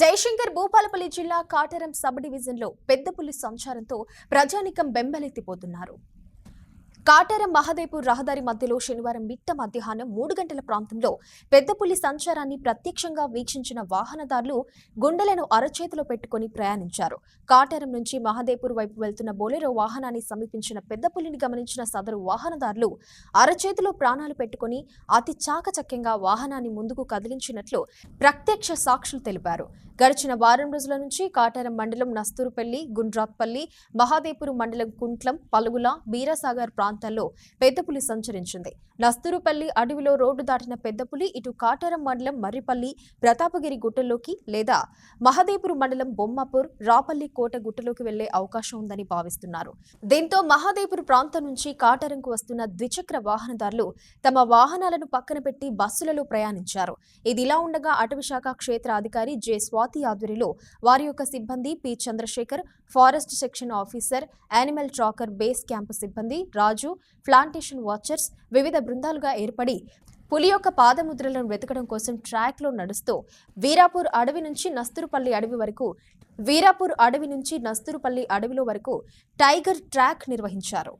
జయశంకర్ భూపాలపల్లి జిల్లా కాటరం సబ్ డివిజన్లో పెద్దపులి సంచారంతో ప్రజానికం బెంబలెత్తిపోతున్నారు. కాటారం మహదేపూర్ రహదారి మధ్యలో శనివారం మిట్ట మధ్యాహ్నం మూడు గంటల ప్రాంతంలో పెద్దపులి సంచారాన్ని ప్రత్యక్షంగా వీక్షించిన వాహనదారులు గుండెలను అరచేతిలో పెట్టుకుని ప్రయాణించారు. కాటారం నుంచి మహదేపూర్ వైపు వెళ్తున్న బొలెరో వాహనాన్ని సమీపించిన పెద్ద పులిని గమనించిన సదరు వాహనదారులు అరచేతిలో ప్రాణాలు పెట్టుకుని అతి చాకచక్యంగా వాహనాన్ని ముందుకు కదిలించినట్లు ప్రత్యక్ష సాక్షులు తెలిపారు. గడిచిన వారం రోజుల నుంచి కాటారం మండలం నస్తూరుపల్లి గుండ్రాత్పల్లి మహాదేపూర్ మండలం కుంట్లం పలుగుల బీరసాగర్ ప్రాంతాల్లో పెద్దపులి సంచరించింది. నస్తూరుపల్లి అడవిలో రోడ్డు దాటిన పెద్దపులి ఇటు కాటారం మండలం మర్రిపల్లి ప్రతాపగిరి గుట్టల్లోకి లేదా మహదేపురు మండలం బొమ్మపూర్ రాపల్లి కోట గుట్టలోకి వెళ్ళే అవకాశం ఉందని భావిస్తున్నారు. దీంతో మహాదేపురు ప్రాంతం నుంచి కాటారంకు వస్తున్న ద్విచక్ర వాహనదారులు తమ వాహనాలను పక్కన పెట్టి బస్సులలో ప్రయాణించారు. ఇదిలా ఉండగా అటవీ శాఖ క్షేత్ర అధికారి జె. స్వాతి ఆధ్వర్యంలో వారి యొక్క సిబ్బంది P. Chandrasekhar forest section officer animal tracker base camp సిబ్బంది రాజు రాజు ప్లాంటేషన్ వాచర్స్ వివిధ బృందాలుగా ఏర్పడి పులి యొక్క పాదముద్రలను వెతకడం కోసం ట్రాక్లో నడుస్తూ వీరాపూర్ అడవి నుంచి నస్తురుపల్లి అడవి వరకు వీరాపూర్ అడవి నుంచి నస్తురుపల్లి అడవిలో వరకు టైగర్ ట్రాక్ నిర్వహించారు.